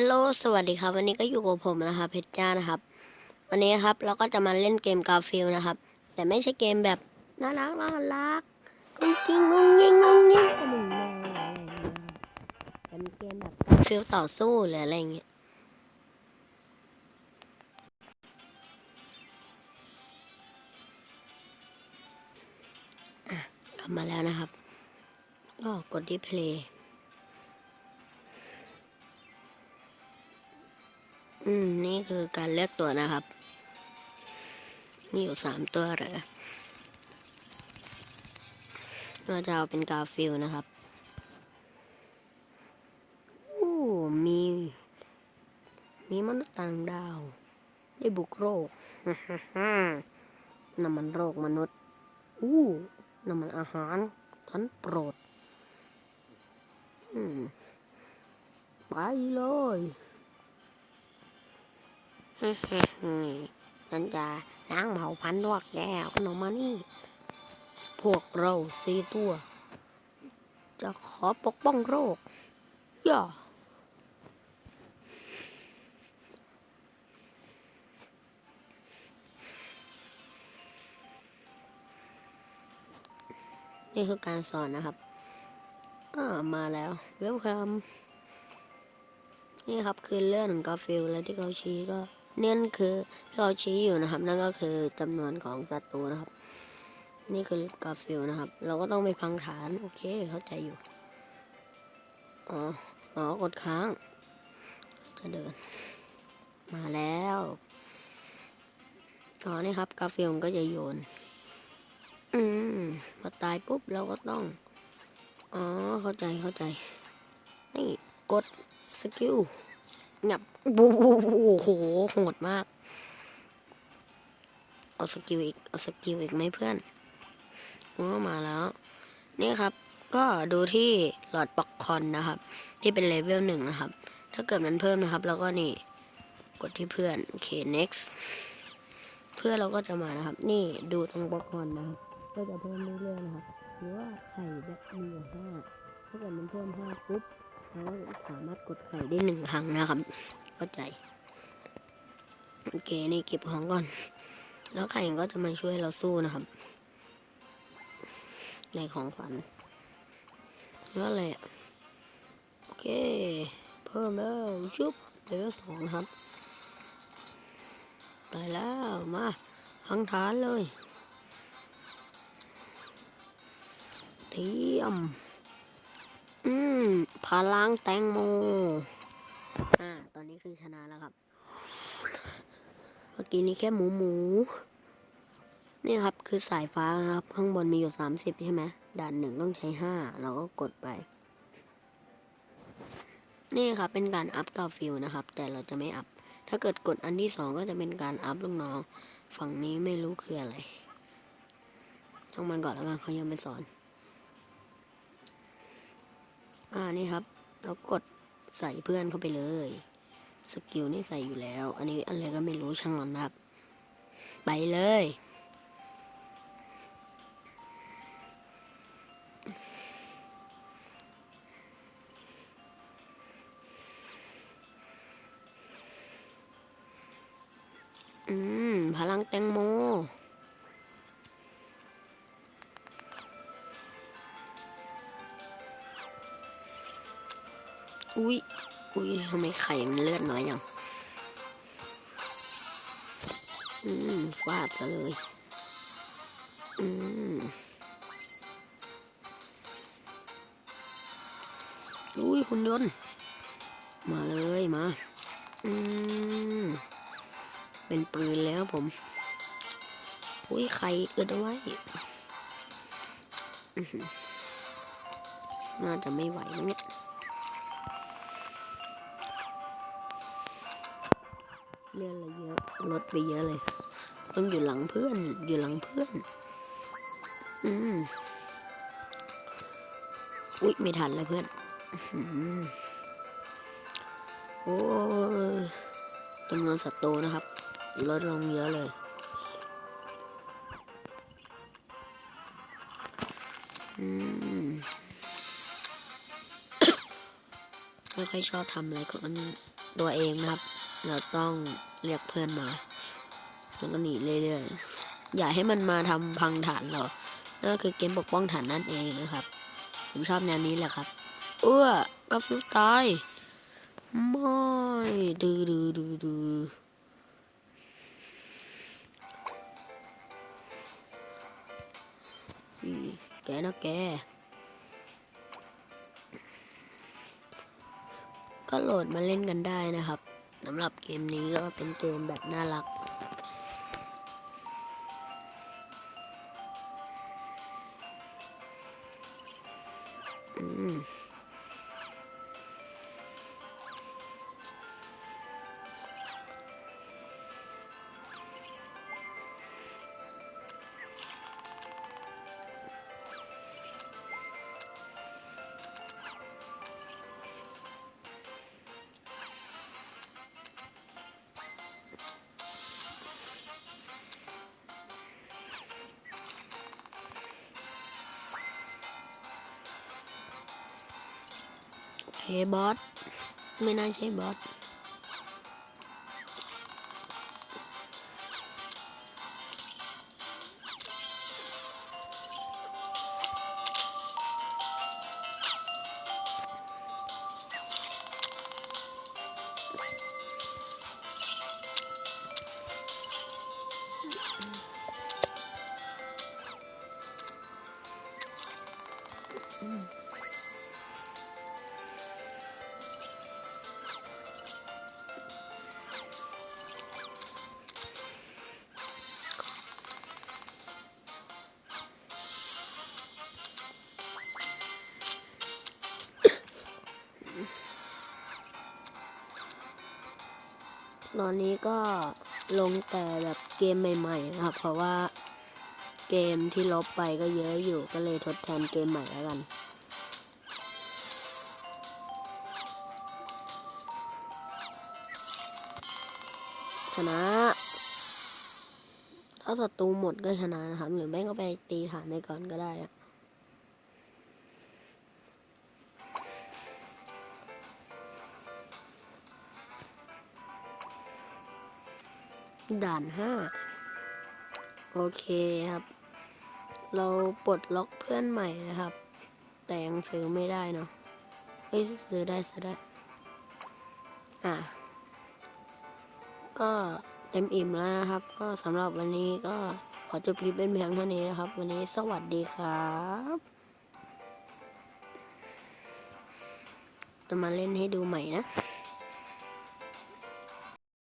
ฮัลโหล สวัสดีครับ วันนี้ก็อยู่กับผมนะครับเพชรจ้านะครับ วันนี้ครับเราก็จะมาเล่นเกมกาฟิลนะครับ แต่ไม่ใช่เกมแบบน่ารักน่ารักกุ้งกิ้งงุ้งยิงงุ้งยิงกระหนึ่งแมวอะไรอย่างเงี้ยเป็นเกมแบบกาฟิลต่อสู้หรืออะไรอย่างเงี้ย กลับมาแล้วนะครับ ก็กดที่เพลย์ อืม นี่คือการเลือกตัวนะครับ มีอยู่สามตัวเหรอเราจะเอาเป็นกาฟิลนะครับอู้มี มีมนุษย์ต่างดาว ได้บุกโรคน้ำมันโรคมนุษย์ อู้น้ำมันอาหารฉันโปรด อืม ไปเลย ฉันจะล้างเผาพันธุ์พวกแกขนมมานี่ พวกเราสี่ตัว จะขอปกป้องโรค ย่านี่คือการสอนนะครับอ่ามาแล้วเวลคัมนี่ครับคือเรื่องของกาฟิลและที่เขาชี้ก็ เนี่ยคือที่เขาชี้อยู่นะครับ นั่นก็คือจำนวนของศัตรูนะครับ นี่คือกาฟิลนะครับ เราก็ต้องไปพังฐานโอเคเข้าใจอยู่อ๋ออ๋อกดค้าง จะเดิน มาแล้วอ๋อนี่ครับกาฟิลก็จะโยน อืมมาตายปุ๊บเราก็ต้องอ๋อเข้าใจเข้าใจนี่กดสกิล งับบโอ้โหโหดมาก เอาสกิลอีก เอาสกิลอีกไหมเพื่อนอ๋อมาแล้ว นี่ครับ ก็ดูที่หลอดปอกคอนนะครับ ที่เป็นเลเวลหนึ่งนะครับ ถ้าเกิดมันเพิ่มนะครับ แล้วก็นี่ กดที่เพื่อน โอเค next เพื่อนเราก็จะมานะครับ นี่ดูตรงปอกคอนนะครับ ก็จะเพิ่มเรื่อยๆนะครับ หรือว่าไข่แบบมีอยู่ห้าถ้าเกิดมันเพิ่มห้าปุ๊บ เราสามารถกดไข่ได้หนึ่งครั้งนะครับ เข้าใจ โอเคนี่เก็บของก่อน แล้วไข่ก็จะมาช่วยเราสู้นะครับ ในของขวัญแล้วอะไรอะโอเค เพิ่มแล้วชุบเลเวลสองครับไปแล้วมาพังฐานเลยเทียม อืมพลังแตงโม อ่า ตอนนี้คือชนะแล้วครับ เมื่อกี้นี้แค่หมูหมู นี่ครับคือสายฟ้าครับ ข้างบนมีอยู่สามสิบใช่ไหมด่านหนึ่งต้องใช้ห้า เราก็กดไป นี่ครับเป็นการอัพกาฟิลนะครับ แต่เราจะไม่อัพ ถ้าเกิดกดอันที่สองก็จะเป็นการอัพลูกน้อง ฝั่งนี้ไม่รู้คืออะไร ต้องมันก่อนแล้วกันเขายังไม่สอน อ่านี่ครับเรากดใส่เพื่อนเข้าไปเลยสกิลนี่ใส่อยู่แล้ว อันนี้อะไรก็ไม่รู้ช่างมันนครับ ไปเลย อุ้ยอุ้ยทำไมไข่มันเลือดน้อยอย่างอืมฟาดซะเลย อืมอุ้ยคุณยนต์ มาเลยมา อืม เป็นปืนแล้วผม อุ้ยไข่เกิดเอาไว้น่าจะไม่ไหวแล้วเนี่ย เลื่อนเลยเยอะลดไปเยอะเลยต้องอยู่หลังเพื่อน อยู่หลังเพื่อน อืมอุ๊ยไม่ทันเลยเพื่อนอโอ้จำนวนศัตรูนะครับ ลดลงเยอะเลยอืมไม่ค่อยชอบทำอะไรกับมันตัวเองนะครับ เราต้อง เรียกเพื่อนมา แล้วก็หนีเรื่อยๆ อย่าให้มันมาทำพังฐานเรานั่นคือเกมปกป้องฐานนั่นเองนะครับ ผมชอบแนวนี้แหละครับ เอื้อกระฟิวตายไม่ดื้อดื้อดื้อดื้ออีแกนะแกก็โหลดมาเล่นกันได้นะครับ สำหรับเกมนี้ก็เป็นเกมแบบน่ารัก อืม บอส ไม่น่าใช่บอส ตอนนี้ก็ลงแต่แบบเกมใหม่ๆนะครับ เพราะว่าเกมที่ลบไปก็เยอะอยู่ก็เลยทดแทนเกมใหม่แล้วกัน ชนะถ้าศัตรูหมดก็ชนะนะครับ หรือไม่ก็ไปตีฐานไปก่อนก็ได้อะ ด่านห้าโอเคครับ เราปลดล็อกเพื่อนใหม่นะครับ แต่ยังซื้อไม่ได้เนาะเอ้ยซื้อได้ซื้อได้ อะ ก็เต็มอิ่มแล้วนะครับ ก็สำหรับวันนี้ก็ขอจบคลิปเป็นเพียงเท่านี้นะครับ วันนี้สวัสดีครับจะมาเล่นให้ดูใหม่นะ